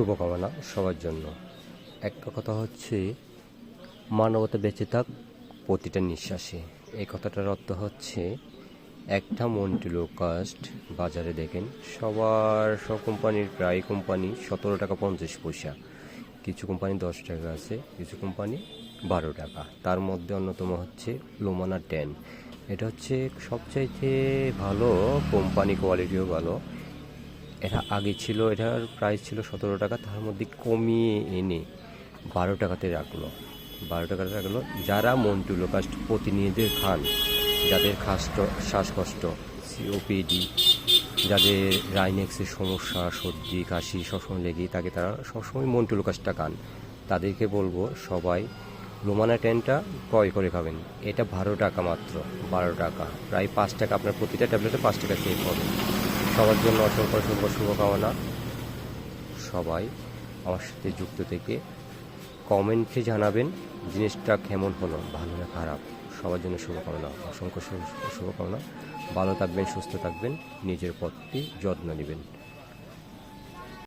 শুভকামনা সবার জন্য। একটা কথা হচ্ছে, মানবতা বেঁচে থাক প্রতিটা নিঃশ্বাসে। এই কথাটার অর্থ হচ্ছে, একটা মন্টিলো কাস্ট বাজারে দেখেন, সবার সব কোম্পানির প্রায় কোম্পানি সতেরো টাকা পঞ্চাশ পয়সা। কিছু কোম্পানি দশ টাকা আছে, কিছু কোম্পানি বারো টাকা। তার মধ্যে অন্যতম হচ্ছে লোমানা টেন এটা হচ্ছে সবচাইতে ভালো কোম্পানি কোয়ালিটিও ভালো। এটা আগে ছিল, এটার প্রাইস ছিল সতেরো টাকা, তার মধ্যে কমিয়ে এনে বারো টাকাতে রাখল। বারো টাকাতে রাখল। যারা মন্টুলো কাস্ট প্রতিনিধিদের খান, যাদের খাষ্ট শ্বাসকষ্ট সিওপিডি যাদের রাইনেক্সের সমস্যা, সর্দি, কাশি সবসময় লেগে থাকে তারা সবসময় মন্টুলো কাস্টটা খান। তাদেরকে বলব সবাই, রোমানা টেনটা ক্রয় করে খাবেন। এটা বারো টাকা মাত্র, বারো টাকা। প্রায় পাঁচ টাকা, আপনার প্রতিটা ট্যাবলেটে পাঁচ টাকা সেভ হবে। সবার জন্য অসংখ্য অসংখ্য শুভকামনা। সবাই আমার সাথে যুক্ত থেকে কমেন্টে জানাবেন জিনিসটা কেমন হলো, ভালো না খারাপ। সবার জন্য শুভকামনা, অসংখ্য শুভকামনা। ভালো থাকবেন, সুস্থ থাকবেন, নিজের পথটি যত্ন নেবেন।